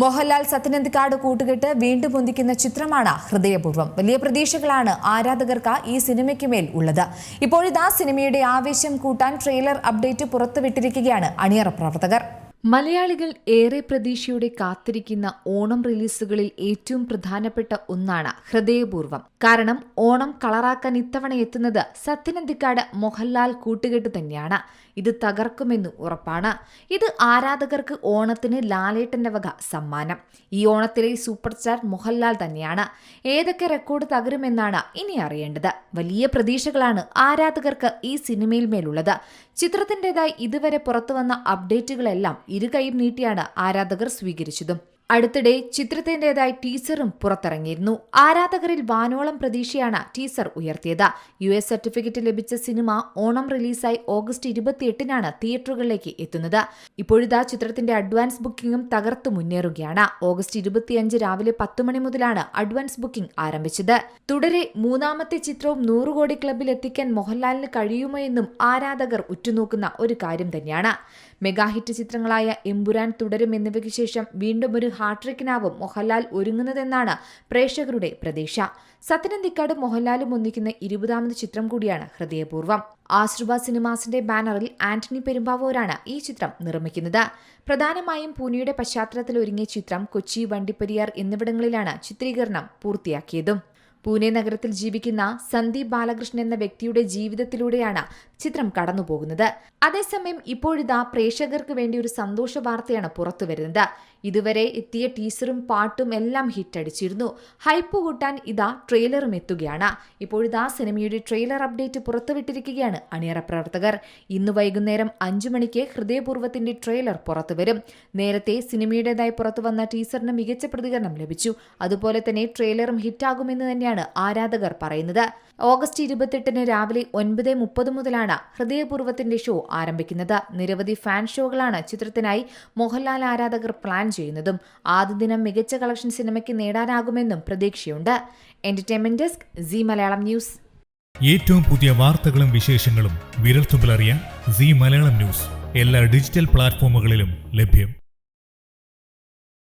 മോഹൻലാൽ സത്യനന്ദിക്കാട് കൂട്ടുകെട്ട് വീണ്ടും പൊന്തിക്കുന്ന ചിത്രമാണ് ഹൃദയപൂർവം. വലിയ പ്രതീക്ഷകളാണ് ആരാധകർക്ക് ഈ സിനിമയ്ക്ക് മേൽ ഉള്ളത്. ഇപ്പോഴിതാ സിനിമയുടെ ആവേശം കൂട്ടാൻ ട്രെയിലർ അപ്ഡേറ്റ് പുറത്തുവിട്ടിരിക്കുകയാണ് അണിയറ പ്രവർത്തകർ. മലയാളികൾ ഏറെ പ്രതീക്ഷയോടെ കാത്തിരിക്കുന്ന ഓണം റിലീസുകളിൽ ഏറ്റവും പ്രധാനപ്പെട്ട ഒന്നാണ് ഹൃദയപൂർവം കാരണം ഓണം കളറാക്കാൻ ഇത്തവണ എത്തുന്നത് സത്യനന്ദിക്കാട് മോഹൻലാൽ കൂട്ടുകെട്ട് തന്നെയാണ്. ഇത് തകർക്കുമെന്ന് ഉറപ്പാണ്. ഇത് ആരാധകർക്ക് ഓണത്തിന് ലാലേട്ടന്റെ വക സമ്മാനം. ഈ ഓണത്തിലെ സൂപ്പർ സ്റ്റാർ മോഹൻലാൽ തന്നെയാണ്. ഏതൊക്കെ റെക്കോർഡ് തകരുമെന്നാണ് ഇനി അറിയേണ്ടത്. വലിയ പ്രതീക്ഷകളാണ് ആരാധകർക്ക് ഈ സിനിമയിൽ മേലുള്ളത്. ചിത്രത്തിന്റെതായി ഇതുവരെ പുറത്തുവന്ന അപ്ഡേറ്റുകളെല്ലാം ഇരുകൈയും നീട്ടിയാണ് ആരാധകർ സ്വീകരിച്ചതും അടുത്തിടെ ചിത്രത്തിന്റേതായി ടീസറും പുറത്തിറങ്ങിയിരുന്നു. ആരാധകരിൽ വാനോളം പ്രതീക്ഷയാണ് ടീസർ ഉയർത്തിയത്. യു എസ് സർട്ടിഫിക്കറ്റ് ലഭിച്ച സിനിമ ഓണം റിലീസായി ഓഗസ്റ്റ് ഇരുപത്തിയെട്ടിനാണ് തിയേറ്ററുകളിലേക്ക് എത്തുന്നത്. ഇപ്പോഴിതാ ചിത്രത്തിന്റെ അഡ്വാൻസ് ബുക്കിംഗും തകർത്തു മുന്നേറുകയാണ്. ഓഗസ്റ്റ് ഇരുപത്തിയഞ്ച് രാവിലെ പത്ത് മണി മുതലാണ് അഡ്വാൻസ് ബുക്കിംഗ് ആരംഭിച്ചത്. തുടരെ മൂന്നാമത്തെ ചിത്രവും നൂറ് കോടി ക്ലബിൽ എത്തിക്കാൻ മോഹൻലാലിന് കഴിയുമോ എന്നും ആരാധകർ ഉറ്റുനോക്കുന്ന ഒരു കാര്യം തന്നെയാണ്. മെഗാഹിറ്റ് ചിത്രങ്ങളായ എമ്പുരാൻ തുടരും എന്നിവയ്ക്ക് ശേഷം വീണ്ടും ഒരു ഹാട്രിക്കിനാവും മോഹൻലാൽ ഒരുങ്ങുന്നതെന്നാണ് പ്രേക്ഷകരുടെ പ്രതീക്ഷ. സത്യനന്ദിക്കാട് മോഹൻലാലും ഒന്നിക്കുന്ന ഇരുപതാമത് ചിത്രം കൂടിയാണ് ഹൃദയപൂർവം. ആശ്രുവ സിനിമാസിന്റെ ബാനറിൽ ആന്റണി പെരുമ്പാവൂരാണ് ഈ ചിത്രം നിർമ്മിക്കുന്നത്. പ്രധാനമായും പൂനെയുടെ പശ്ചാത്തലത്തിൽ ഒരുങ്ങിയ ചിത്രം കൊച്ചി വണ്ടിപ്പെരിയാർ എന്നിവിടങ്ങളിലാണ് ചിത്രീകരണം പൂർത്തിയാക്കിയതും. പൂനെ നഗരത്തിൽ ജീവിക്കുന്ന സന്ദീപ് ബാലകൃഷ്ണൻ എന്ന വ്യക്തിയുടെ ജീവിതത്തിലൂടെയാണ് ചിത്രം കടന്നുപോകുന്നത്. അതേസമയം ഇപ്പോഴിതാ പ്രേക്ഷകർക്ക് വേണ്ടി ഒരു സന്തോഷ വാർത്തയാണ് പുറത്തുവരുന്നത്. ഇതുവരെ എത്തിയ ടീസറും പാട്ടും എല്ലാം ഹിറ്റ് അടിച്ചിരുന്നു ഹൈപ്പ് കൂട്ടാൻ ഇതാ ട്രെയിലറും എത്തുകയാണ്. ഇപ്പോഴിതാ സിനിമയുടെ ട്രെയിലർ അപ്ഡേറ്റ് പുറത്തുവിട്ടിരിക്കുകയാണ് അണിയറ പ്രവർത്തകർ. ഇന്ന് വൈകുന്നേരം അഞ്ചു മണിക്ക് ഹൃദയപൂർവത്തിന്റെ ട്രെയിലർ പുറത്തുവരും. നേരത്തെ സിനിമയുടേതായി പുറത്തുവന്ന ടീസറിന് മികച്ച പ്രതികരണം ലഭിച്ചു. അതുപോലെ തന്നെ ട്രെയിലറും ഹിറ്റാകുമെന്ന് തന്നെയാണ് ആരാധകർ പറയുന്നത്. ഓഗസ്റ്റ് ഇരുപത്തെട്ടിന് രാവിലെ ഒൻപത് മുപ്പത് മുതലാണ് ഹൃദയപൂർവത്തിന്റെ ഷോ ആരംഭിക്കുന്നത്. നിരവധി ഫാൻ ഷോകളാണ് ചിത്രത്തിനായി മോഹൻലാൽ ആരാധകർ പ്ലാൻ ചെയ്യുന്നതും ആദ്യ ദിനം മികച്ച കളക്ഷൻ സിനിമയ്ക്ക് നേടാനാകുമെന്നും പ്രതീക്ഷയുണ്ട്. Entertainment desk Zee Malayalam news. ഏറ്റവും പുതിയ വാർത്തകളും വിശേഷങ്ങളും വിരൽത്തുമ്പിലറിയാൻ സി മലയാളം ന്യൂസ്. എല്ലാ ഡിജിറ്റൽ പ്ലാറ്റ്ഫോമുകളിലും ലഭ്യം.